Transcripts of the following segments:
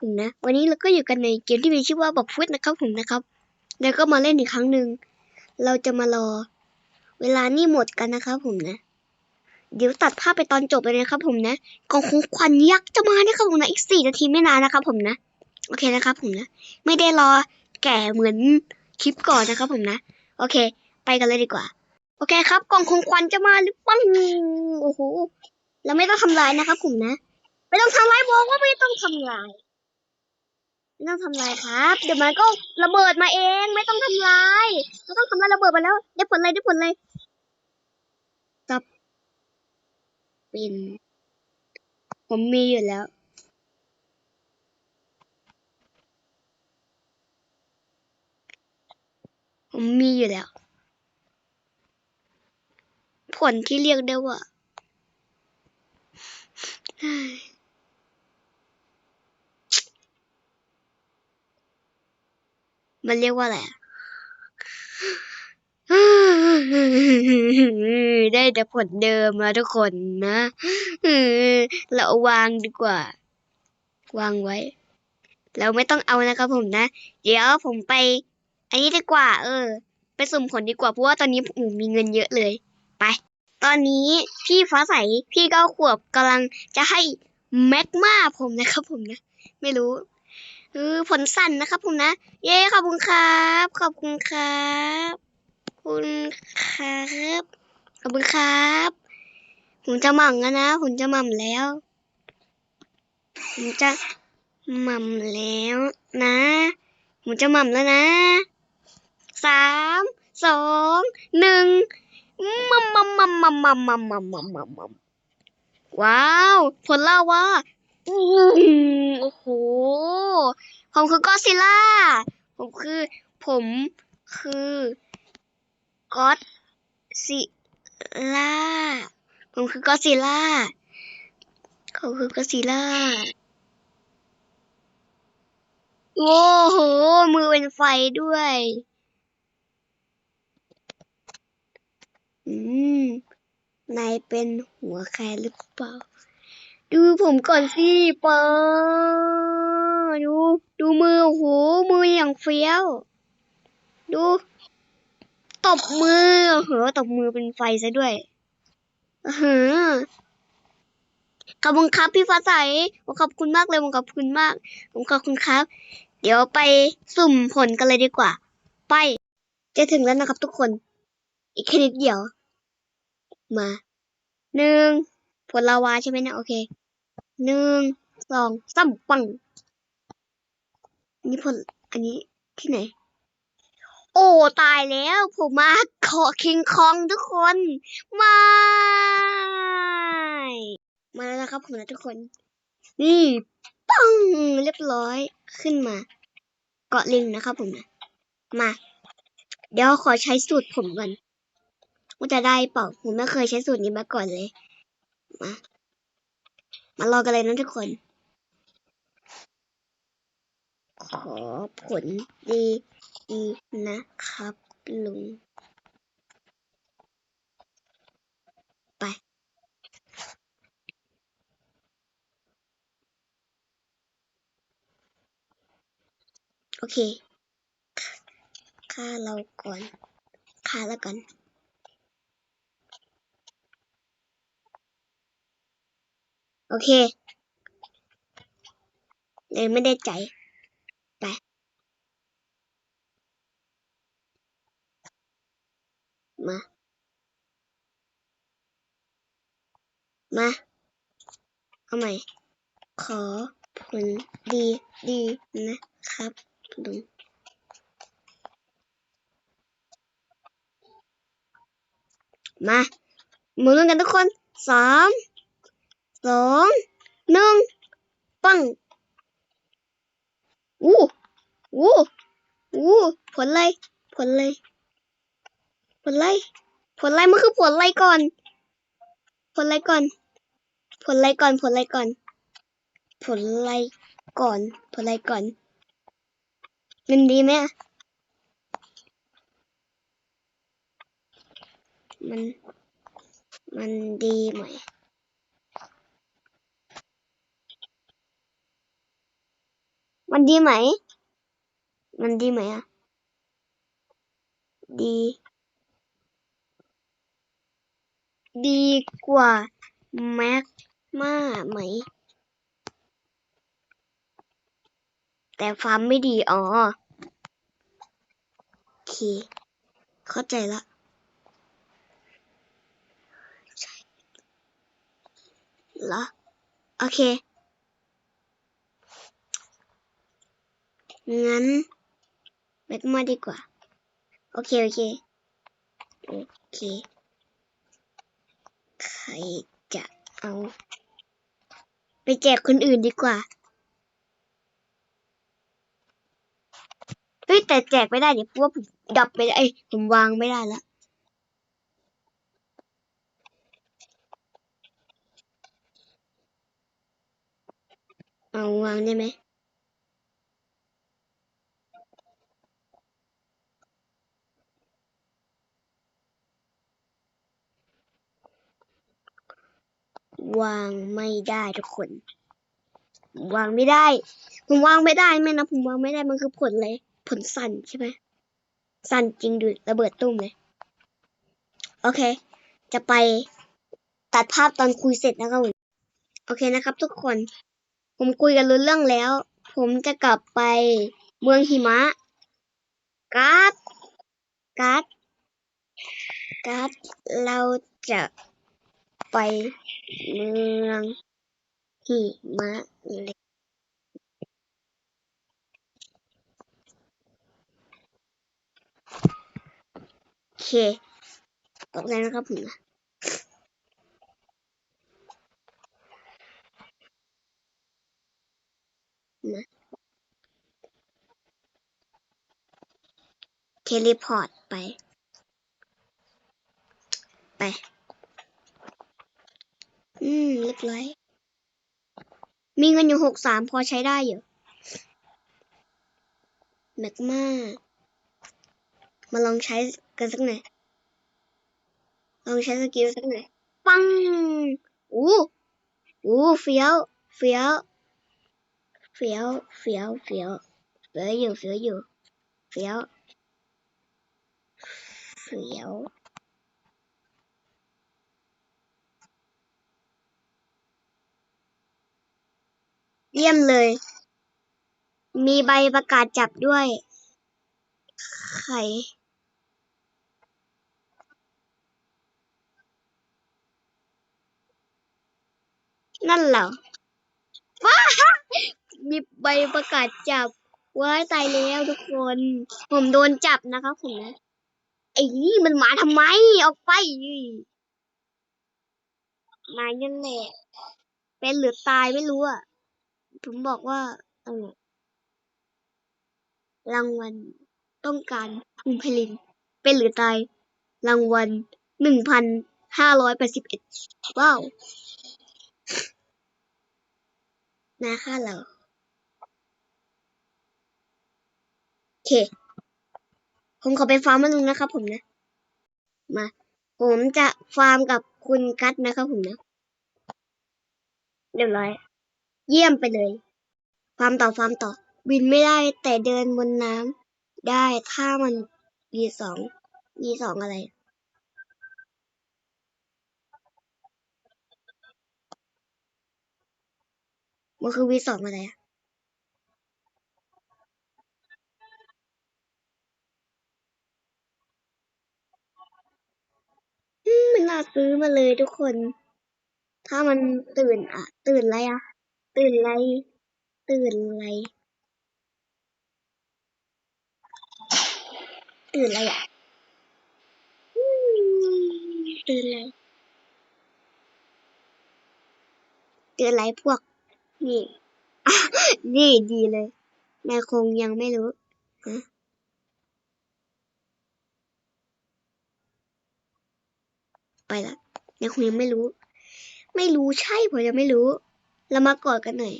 ผมนะ วันนี้เราก็อยู่กันในเกมที่มีชื่อว่าบอกฟุตนะครับผมนะครับ แล้วก็มาเล่นอีกครั้งหนึ่ง เราจะมารอ เวลานี่หมดกันนะครับผมนะ เดี๋ยวตัดภาพไปตอนจบเลยนะครับผมนะกองของขวัญยักษ์จะมานะครับผมนะ อีกสี่นาทีไม่นานนะครับผมนะ โอเคนะครับผมนะ ไม่ได้รอแก่เหมือนคลิปก่อนนะครับผมนะ โอเค ไปกันเลยดีกว่า โอเคครับกลองของขวัญจะมาหรือปังโอ้โหเราไม่ต้องทำลายนะครับผมนะไม่ต้องทำลายบอกว่าไม่ต้องทำลาย ไม่ต้องทำลายครับ เดี๋ยวมันก็ระเบิดมาเอง ไม่ต้องทำลายไม่ต้องทำลายระเบิดมาแล้ว ได้ผลเลยได้ผลเลยจับเปินผมมีอยู่แล้วผมมีอยู่แล้ว ผลที่เรียกได้ว่า มันเรียกว่าอะไรได้แต่ผลเดิมมาทุกคนนะเราวางดีกว่า วางไว้ เราไม่ต้องเอานะครับผมนะ เดี๋ยวผมไป อันนี้ดีกว่า เออ ไปสุ่มผลดีกว่า เพราะว่าตอนนี้ผมมีเงินเยอะเลย ไป ตอนนี้พี่ฟ้าใส พี่เก้าขวบกำลังจะให้แมกมาผมนะครับผมนะ ไม่รู้ เออผลสั่นนะครับผมนะ เย้ขอบคุณครับ ขอบคุณครับคุณครับขอบคุณครับ ผมจะหม่ำแล้วนะ ผมจะหม่ำแล้ว ผมจะหม่ำแล้วนะ ผมจะหม่ำแล้วนะสามสองหนึ่งมัมมัมมัมมัมมัมมัมมัมมัมมัมมัมว้าว ผลล่าวา โอ้โห ผมคือก็อซิลล่า ผมคือ ผมคือก็อซิลล่า ผมคือก็อซิลล่าผมคือก็อซิลล่า โอ้โห มือเป็นไฟด้วย อืมนายเป็นหัวแคนหรือเปล่า ดูผมก่อนสิปอดู ดูมือโอ้โหมืออย่างเฟี้ยว ดูตบมือเหอตบมือเป็นไฟซะด้วยเฮ้อขอบคุณครับพี่ฟ้าใสผมขอบคุณมากเลยผมขอบคุณมาก ผมขอบคุณครับ เดี๋ยวไปสุ่มผลกันเลยดีกว่า ไป จะถึงแล้วนะครับทุกคน อีกแค่นิดเดียว มาหนึ่งผลลาวาใช่ไหมนะโอเค หนึ่งสองสามปังอันนี้ผลอันนี้ที่ไหน โอ้ตายแล้วผมมาขอคิงคองทุกคนไม่มาแล้วนะครับผมนะทุกคน นี่ปังเรียบร้อยขึ้นมา เกาะลิงนะครับผมนะมา เดี๋ยวขอใช้สูตรผมก่อนว่าจะได้เปล่าผมไม่เคยใช้สูตรนี้มาก่อนเลย มา มารอกันเลยนะทุกคน ขอผลดีดีนะครับลุง ไป โอเค ฆ่าเราก่อน ฆ่าแล้วกัน โอเค เลยไม่ได้ใจไปมา มา เอาใหม่ ขอผลดีดีนะครับลุงมาหมุนกันทุกคนสาม สองหนึ่งปังอู้อู้อู้ผลอะไรผลอะไรผลอะไรผลอะไรมันคือผลอะไรก่อน ผลอะไรก่อน ผลอะไรก่อน ผลอะไรก่อน ผลอะไรก่อน ผลอะไรก่อนมันดีไหมมัน มันดีไหม มันดีไหม มันดีไหมอะดี ดีกว่าแม็กมาไหม แต่ฟาร์มไม่ดี อ๋อ โอเค เข้าใจละใช่เหรอโอเค งั้นแม็กมาดีกว่า โอเค โอเค โอเค ใครจะเอา ไปแจกคนอื่นดีกว่า เฮ้ย แต่แจกไม่ได้เดี๋ยวเพราะว่าผมดับไปได้เอ้ยผมวางไม่ได้แล้วเอาวางได้ไหม วางไม่ได้ทุกคน วางไม่ได้ ผมวางไม่ได้ไหมนะผมวางไม่ได้มันคือผลเลย ผลสั่นใช่ไหมสั่นจริงดูระเบิดตุ้มเลย โอเค จะไปตัดภาพตอนคุยเสร็จนะครับโอเคนะครับ ทุกคน ผมคุยกันรู้เรื่องแล้ว ผมจะกลับไปเมืองหิมะการ์ดการ์ดการ์ดเราจะ ไปเมืองหิมะเลยโอเคตกแล้วนะครับผมนะนะเทเลพอร์ตไป ไป อืมเรียบร้อยมีเงินอยู่หกสามพอใช้ได้อยู่แมกมามาลองใช้กันสักหน่อย ลองใช้สกิลสักหน่อย ปังอู้อู้เฟี้ยวเฟี้ยวเฟี้ยวเฟี้ยวเฟี้ยวเฟี้ยวอยู่เฟี้ยวอยู่เฟี้ยวเฟี้ยว เยี่ยมเลย มีใบประกาศจับด้วย ไข่นั่นเหรอว้ามีใบประกาศจับว้ายตายแล้วทุกคน ผมโดนจับนะครับผมนะ ไอ้นี่มันมาทำไม ออกไป มานั่นแหละ เป็นหรือตายไม่รู้อะ ผมบอกว่าเออรางวัลต้องการภูมิพลิน เป็นหรือตาย รางวัลหนึ่งพันห้าร้อยแปดสิบเอ็ดว้าวนาค่าเราโอเค ผมขอไปฟาร์มมันนึงนะครับผมนะ มา ผมจะฟาร์มกับคุณกัตนะครับผมนะ เรียบร้อย เยี่ยมไปเลย ฟาร์มต่อฟาร์มต่อ บินไม่ได้แต่เดินบนน้ำได้ถ้ามัน V สอง V สองอะไรมันคือ V สองอะไรอะมไม่น่าซื้อมาเลยทุกคน ถ้ามันตื่นอะตื่นอะไรอะ ตื่นไร ตื่นไร ตื่นไรอะ ตื่นไร ตื่นไรพวก นี่นี่ดีเลยนายคงยังไม่รู้ฮะไปละนายคงยังไม่รู้ ไม่รู้ใช่ผมยังไม่รู้ เรามากอดกันหน่อย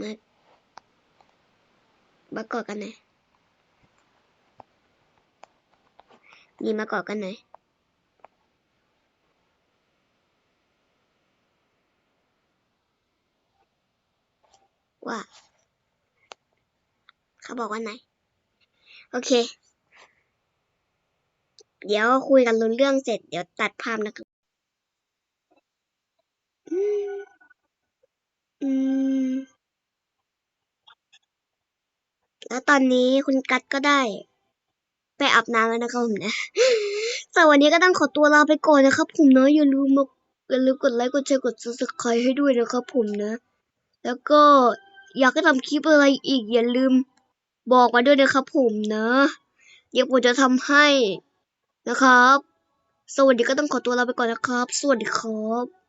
มามากอดกันหน่อยนี่มากอดกันหน่อยว่า เขาบอกว่าไหน โอเค เดี๋ยวคุยกันรู้เรื่องเสร็จ เดี๋ยวตัดภาพนะครับ อืม แล้วตอนนี้คุณกัดก็ได้ ไปอาบน้ำแล้วนะครับผมนะแต่วันนี้ก็ต้องขอตัวลาไปก่อนนะครับ ผมเนาะอย่าลืมมาอย่าลืมกดไลค์กดแชร์กด subscribe ให้ด้วยนะครับผมนะ แล้วก็อยากให้ทำคลิปอะไรอีก อย่าลืมบอกมาด้วยนะครับผมนะเดี๋ยวผมจะทำให้นะครับ สวัสดีก็ต้องขอตัวลาไปก่อนนะครับ สวัสดีครับ